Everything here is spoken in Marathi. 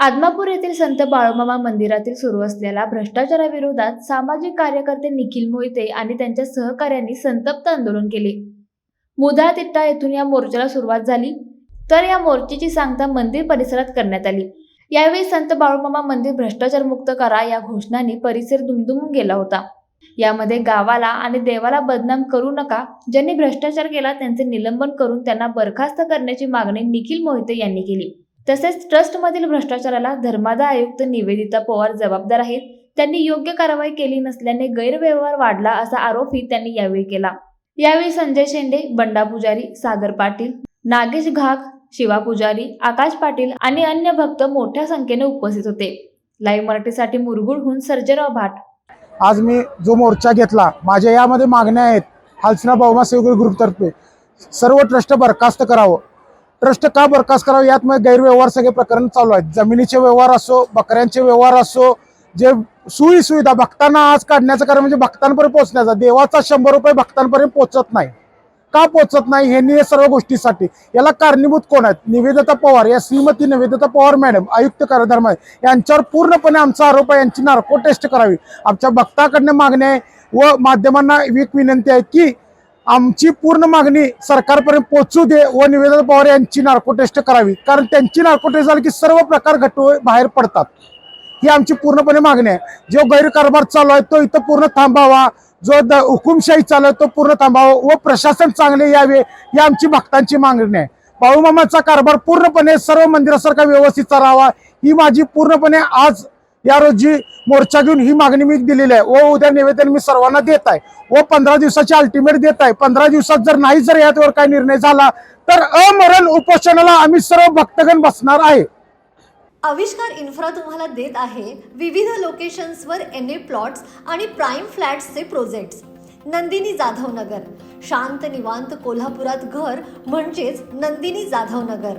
आदमापूर येथील संत बाळूमामा मंदिरातील सुरू असलेल्या भ्रष्टाचाराविरोधात सामाजिक कार्यकर्ते निखिल मोहिते आणि त्यांच्या सहकाऱ्यांनी संतप्त आंदोलन केले. मुधा तिट्टा येथून या मोर्चाला सुरुवात झाली तर या मोर्चेची सांगता मंदिर परिसरात करण्यात आली. यावेळी संत बाळूमामा मंदिर भ्रष्टाचार मुक्त करा या घोषणांनी परिसर दुमदुमून गेला होता. यामध्ये गावाला आणि देवाला बदनाम करू नका ज्यांनी भ्रष्टाचार केला त्यांचे निलंबन करून त्यांना बरखास्त करण्याची मागणी निखिल मोहिते यांनी केली. तसेच ट्रस्टमधील भ्रष्टाचाराला धर्मादा आयुक्त निवेदिता पवार जबाबदार आहेत. त्यांनी योग्य कारवाई केली नसल्याने गैरव्यवहार वाढला असा आरोपही त्यांनी यावेळी केला. यावेळी संजय शेंडे बंडा पुजारी सागर पाटील नागेश घाग शिवा पुजारी आकाश पाटील आणि अन्य भक्त मोठ्या संख्येने उपस्थित होते. लाईव्ह मराठीसाठी मुरगुडहून सर्जेराव भाट. आज मी जो मोर्चा घेतला माझ्या यामध्ये मागण्या आहेत. हालसना बहुमा सेवक ग्रुपतर्फे सर्व ट्रस्ट बरखास्त करावं. ट्रस्ट का बरखास्त करावं? यात गैरव्यवहार सगळे प्रकरण चालू आहेत. जमिनीचे व्यवहार असो बकऱ्यांचे व्यवहार असो जे सोयी सुविधा भक्तांना आज काढण्याचं कारण म्हणजे भक्तांपर्यंत पोहोचण्याचा. देवाचा शंभर रुपये भक्तांपर्यंत पोहोचत नाही. का पोहोचत नाही? हे या सर्व गोष्टीसाठी. याला कारणीभूत कोण आहेत? निवेदिता पवार. या श्रीमती निवेदिता पवार मॅडम आयुक्त करधर्म आहे. यांच्यावर पूर्णपणे आमचा आरोप आहे. यांची नार्को टेस्ट करावी. आमच्या भक्ताकडनं मागणी आहे व माध्यमांना एक विनंती आहे की आमची पूर्ण मागणी सरकारपर्यंत पोहोचू दे व निवेदन पवार यांची नार्को टेस्ट करावी. कारण त्यांची नार्को टेस्ट झाली की सर्व प्रकार घटू बाहेर पडतात. ही आमची पूर्णपणे मागणी आहे. जो गैरकारभार चालू आहे तो इथं पूर्ण थांबावा. जो द हुकुमशाही चालू आहे तो पूर्ण थांबावा व प्रशासन चांगले यावे ही आमची भक्तांची मागणी आहे. बाळूमामाचा कारभार पूर्णपणे सर्व मंदिरासारखा व्यवस्थित चालावा ही माझी पूर्णपणे आज या रोजी मोर्चा घेऊन ही मागणी मी दिलेली आहे. व उद्या निवेदन मी सर्वांना देत आहे. व पंधरा दिवसाची अल्टिमेट देत आहे. पंधरा दिवसात जर नाही जर यावर काही निर्णय झाला तर अमरण उपोषणाला आम्ही सर्व भक्तगण बसणार आहे. आविष्कार इन्फ्रा तुम्हाला देत आहे विविध लोकेशन्सवर एन ए प्लॉट्स आणि प्राईम फ्लॅट्सचे प्रोजेक्ट्स नंदिनी जाधव नगर शांत निवांत कोल्हापुरात घर म्हणजेच नंदिनी जाधव नगर